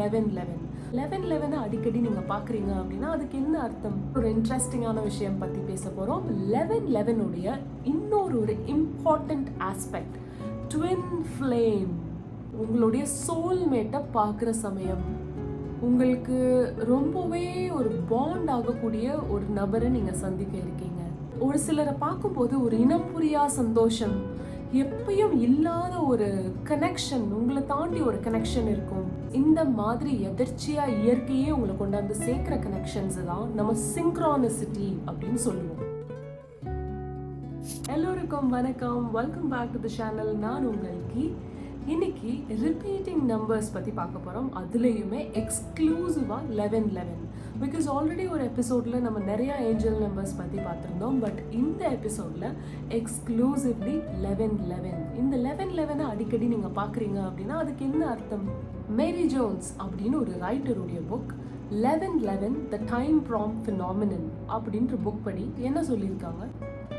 Eleven eleven eleven லெவனை அடிக்கடி நீங்கள் பார்க்குறீங்க அப்படின்னா அதுக்கு என்ன அர்த்தம்? ஒரு இன்ட்ரெஸ்டிங்கான விஷயம் பற்றி பேச போகிறோம் லெவன் லெவனுடைய இன்னொரு ஒரு இம்பார்ட்டண்ட் ஆஸ்பெக்ட் ட்வின் ஃப்ளேம் உங்களுடைய சோல்மேட்டை பார்க்குற சமயம். உங்களுக்கு ரொம்பவே ஒரு பாண்ட் ஆகக்கூடிய ஒரு நபரை நீங்கள் சந்திக்க இருக்கீங்க. ஒரு சிலரை பார்க்கும்போது ஒரு இனம் புரியா சந்தோஷம். எப்பயும் இல்லாத ஒரு கனெக்ஷன் உங்களை தாண்டி ஒரு கனெக்ஷன் இருக்கும். இந்த மாதிரி எதர்ச்சியா இயற்கையே உங்களை கொண்டாந்து சேர்க்கிற கனெக்ஷன்ஸ் தான் நம்ம சிங்க்ரானிசிட்டி அப்படின்னு சொல்லுவோம். எல்லோருக்கும் வணக்கம். Welcome back to the channel நான் உங்களுக்கு இன்னைக்கு ரிப்பீட்டிங் நம்பர்ஸ் பற்றி பார்க்க போகிறோம் அதுலேயுமே எக்ஸ்க்ளூசிவாக லெவன் லெவன் பிகாஸ் ஆல்ரெடி ஒரு எபிசோடில் நம்ம நிறையா ஏஞ்சல் நம்பர்ஸ் பற்றி பார்த்துருந்தோம். பட் இந்த எபிசோடில் எக்ஸ்க்ளூசிவ்லி லெவன் லெவன் இந்த லெவன் லெவனை அடிக்கடி நீங்கள் பார்க்குறீங்க அப்படின்னா அதுக்கு என்ன அர்த்தம்? மேரி ஜோன்ஸ் அப்படின்னு ஒரு ரைட்டருடைய book eleven eleven the time prompt phenomenon அப்படின்ற புக் படி என்ன சொல்லியிருக்காங்க?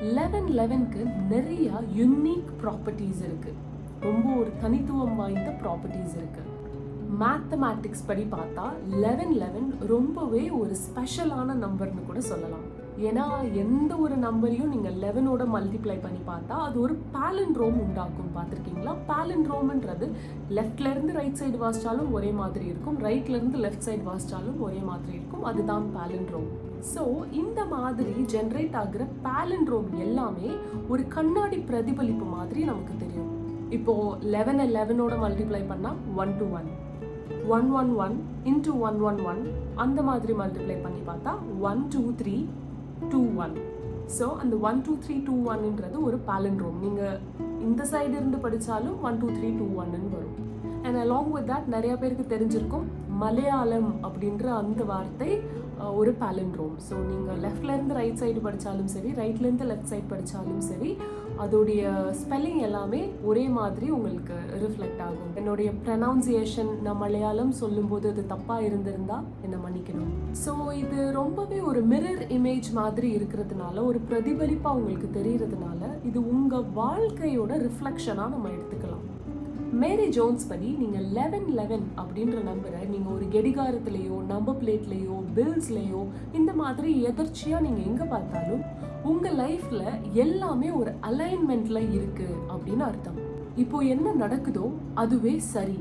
லெவன் லெவனுக்கு நிறையா யுனிக் ப்ராப்பர்ட்டிஸ் இருக்குது ரொம்ப ஒரு தனித்துவம் வாய்ந்த ப்ராப்பர்ட்டிஸ் இருக்குது மேத்தமேட்டிக்ஸ் படி பார்த்தா லெவன் லெவன் ரொம்பவே ஒரு ஸ்பெஷலான நம்பர்னு கூட சொல்லலாம். ஏன்னா எந்த ஒரு நம்பரையும் நீங்கள் லெவனோட மல்டிப்ளை பண்ணி பார்த்தா அது ஒரு பேலண்ட்ரோம் உண்டாக்கும். பார்த்துருக்கீங்களா? பேலண்ட்ரோம்ன்றது லெஃப்ட்லேருந்து ரைட் சைடு வாசிச்சாலும் ஒரே மாதிரி இருக்கும். ரைட்லேருந்து லெஃப்ட் சைடு வாசிச்சாலும் ஒரே மாதிரி இருக்கும். அதுதான் பேலண்ட்ரோம் ஸோ இந்த மாதிரி ஜென்ரேட் ஆகுற பேலண்ட்ரோம் எல்லாமே ஒரு கண்ணாடி பிரதிபலிப்பு மாதிரி நமக்கு தெரியும். இப்போது லெவனை லெவனோட மல்டிப்ளை பண்ணால் one two one one one one into one one one அந்த மாதிரி மல்டிப்ளை பண்ணி பார்த்தா one two three two one so அந்த ஒன் டூ த்ரீ டூ ஒன்ன்றது ஒரு பேலண்ட்ரோம் நீங்கள் இந்த சைடு இருந்து படித்தாலும் ஒன் டூ த்ரீ டூ ஒன்னு வரும். அண்ட் அலாங் வித் தட் நிறையா பேருக்கு தெரிஞ்சிருக்கும் மலையாளம் அப்படின்ற அந்த வார்த்தை ஒரு பேலண்ட்ரோம் ஸோ நீங்கள் லெஃப்ட்லேருந்து ரைட் சைடு படித்தாலும் சரி ரைட்லேருந்து லெஃப்ட் சைடு படித்தாலும் சரி அதோடைய ஸ்பெல்லிங் எல்லாமே ஒரே மாதிரி உங்களுக்கு ரிஃப்ளெக்ட் ஆகும். என்னுடைய ப்ரனவுன்சியேஷன் நான் மலையாளம் சொல்லும்போது அது தப்பாக இருந்திருந்தா என்னை மன்னிக்கணும்? ஸோ இது ரொம்பவே ஒரு மிரர் இமேஜ் மாதிரி இருக்கிறதுனால ஒரு பிரதிபலிப்பாக உங்களுக்கு தெரிகிறதுனால இது உங்கள் வாழ்க்கையோட ரிஃப்ளெக்ஷனாக நம்ம எடுத்துக்கலாம். மேரி ஜோன்ஸ் படி நீங்கள் லெவன் லெவன் அப்படின்ற நம்பரை நீங்கள் ஒரு கெடிகாரத்துலேயோ நம்பர் பிளேட்லேயோ பில்ஸ்லேயோ இந்த மாதிரி எதர்ச்சியாக நீங்கள் எங்கே பார்த்தாலும் உங்கள் லைஃப்பில் எல்லாமே ஒரு அலைன்மெண்ட்டில் இருக்குது அப்படின்னு அர்த்தம். இப்போ என்ன நடக்குதோ அதுவே சரி.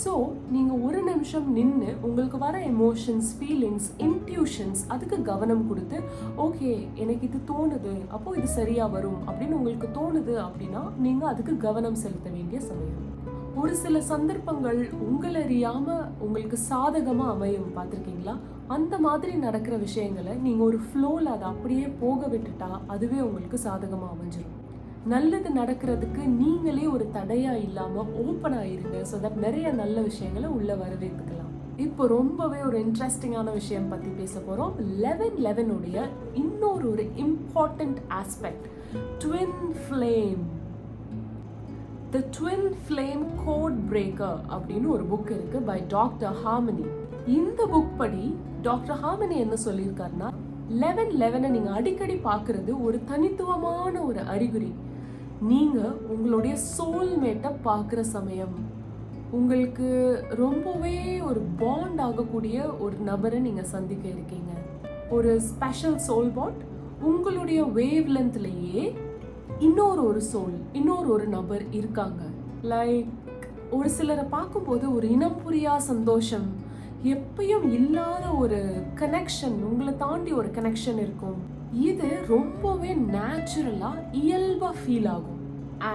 ஸோ நீங்கள் ஒரு நிமிஷம் நின்று உங்களுக்கு வர எமோஷன்ஸ் ஃபீலிங்ஸ் இன்ட்யூஷன்ஸ் அதுக்கு கவனம் கொடுத்து ஓகே எனக்கு இது தோணுது. அப்போது இது சரியாக வரும். அப்படின்னு உங்களுக்கு தோணுது அப்படின்னா நீங்கள் அதுக்கு கவனம் செலுத்த வேண்டிய சமயம். ஒரு சில சந்தர்ப்பங்கள் உங்களை அறியாம உங்களுக்கு சாதகமா அமையும் பார்த்துருக்கீங்களா? அந்த மாதிரி நடக்கிற விஷயங்களை நீங்க ஒரு ஃப்ளோல அதை அப்படியே போக விட்டுட்டா அதுவே உங்களுக்கு சாதகமா அமைஞ்சிரும். நல்லது நடக்கிறதுக்கு நீங்களே ஒரு தடையா இல்லாம ஓப்பன் ஆயிருங்க ஸோ தட் நிறைய நல்ல விஷயங்களை உள்ள வரவேற்றுக்கலாம் இப்போ ரொம்பவே ஒரு இன்ட்ரெஸ்டிங்கான விஷயம் பத்தி பேச போறோம். லெவன் லெவனுடைய இன்னொரு ஒரு important aspect twin flame the twin flame code breaker அப்படின்னு ஒரு புக் இருக்கு பை டாக்டர் ஹார்மனி இந்த புக் படி டாக்டர் ஹார்மனி என்ன சொல்லியிருக்காருன்னா லெவன் லெவனை நீங்கள் அடிக்கடி பார்க்கறது ஒரு தனித்துவமான ஒரு அறிகுறி. நீங்கள் உங்களுடைய சோல்மேட்டை பார்க்குற சமயம் உங்களுக்கு ரொம்பவே ஒரு பாண்ட் ஆகக்கூடிய ஒரு நபரை நீங்கள் சந்திக்க இருக்கீங்க. ஒரு ஸ்பெஷல் சோல் பாண்ட் உங்களுடைய வேவ் லென்த்லேயே இன்னொரு ஒரு சோல் இன்னொரு ஒரு நபர் இருக்காங்க. லைக் ஒரு சிலரை பார்க்கும்போது ஒரு இனம் புரியா சந்தோஷம் எப்பயும் இல்லாத ஒரு கனெக்ஷன் உங்களை தாண்டி ஒரு கனெக்ஷன் இருக்கும். இது ரொம்பவே நேச்சுரலாக இயல்பாக ஃபீல் ஆகும்.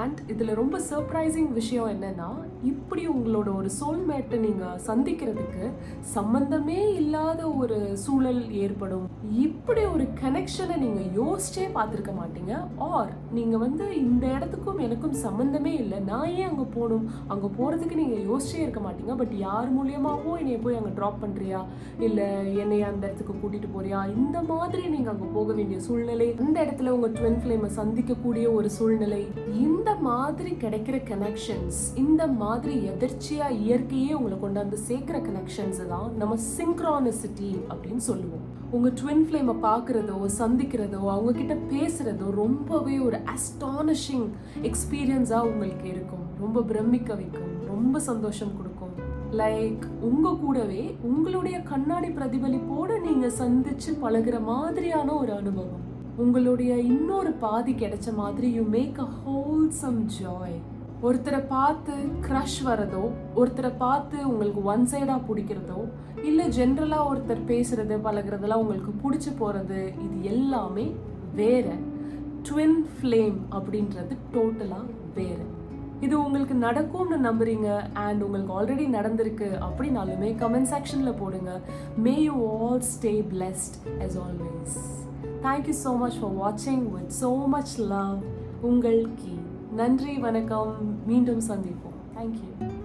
அண்ட் இதில் ரொம்ப சர்ப்ரைசிங் விஷயம் என்னென்னா இப்படி உங்களோட ஒரு சோல்மேட்டை நீங்கள் சந்திக்கிறதுக்கு சம்மந்தமே இல்லாத ஒரு சூழல் ஏற்படும். இப்படி ஒரு கனெக்ஷனை நீங்கள் யோசிச்சே பார்த்துருக்க மாட்டீங்க. ஆர் நீங்கள் வந்து இந்த இடத்துக்கும் எனக்கும் சம்மந்தமே இல்லை. நான் ஏன் அங்கே போகணும்? அங்கே போகிறதுக்கு நீங்கள் யோசிச்சே இருக்க மாட்டீங்க. பட் யார் மூலியமாகவும் என்னை போய் அங்கே ட்ராப் பண்ணுறியா இல்லை என்னை அந்த இடத்துக்கு கூட்டிகிட்டு போறியா? இந்த மாதிரி நீங்கள் அங்கே போக வேண்டிய சூழ்நிலை அந்த இடத்துல உங்கள் ட்வின் ஃப்ளேமை சந்திக்கக்கூடிய ஒரு சூழ்நிலை இந்த மாதிரி கிடைக்கிற கனெக்ஷன்ஸ் இந்த மாதிரி எதிர்ச்சியாக இயற்கையே உங்களை கொண்டாந்து சேர்க்குற கனெக்ஷன்ஸ் தான் நம்ம சிங்க்ரானிசிட்டி அப்படின்னு சொல்லுவோம். உங்க ட்வின் ஃப்ளேமை பார்க்குறதோ சந்திக்கிறதோ அவங்க கிட்ட பேசுறதோ ரொம்பவே ஒரு அஸ்டானிஷிங் எக்ஸ்பீரியன்ஸாக உங்களுக்கு இருக்கும். ரொம்ப பிரமிக்க வைக்கும். ரொம்ப சந்தோஷம் கொடுக்கும். லைக் உங்க கூடவே உங்களுடைய கண்ணாடி பிரதிபலிப்போட நீங்க சந்திச்சு பழகுற மாதிரியான ஒரு அனுபவம். உங்களுடைய இன்னொரு பாதி கிடைச்ச மாதிரி you make a wholesome joy ஒருத்தரை பார்த்து க்ரஷ் வரதோ ஒருத்தரை பார்த்து உங்களுக்கு ஒன் சைடாக பிடிக்கிறதோ இல்லை ஜென்ரலாக ஒருத்தர் பேசுறது பழகுறதெல்லாம் உங்களுக்கு பிடிச்சி போகிறது இது எல்லாமே வேற. ட்வின் ஃப்ளேம் அப்படின்றது டோட்டலாக வேற. இது உங்களுக்கு நடக்கும்னு நம்புறீங்க அண்ட் உங்களுக்கு ஆல்ரெடி நடந்திருக்கு அப்படின்னாலுமே கமெண்ட் செக்ஷனில் போடுங்க. May you all stay blessed as always thank you so much for வாட்சிங் வித் ஸோ மச் லவ் உங்கள் கீ. நன்றி வணக்கம். மீண்டும் சந்திப்போம். தேங்க்யூ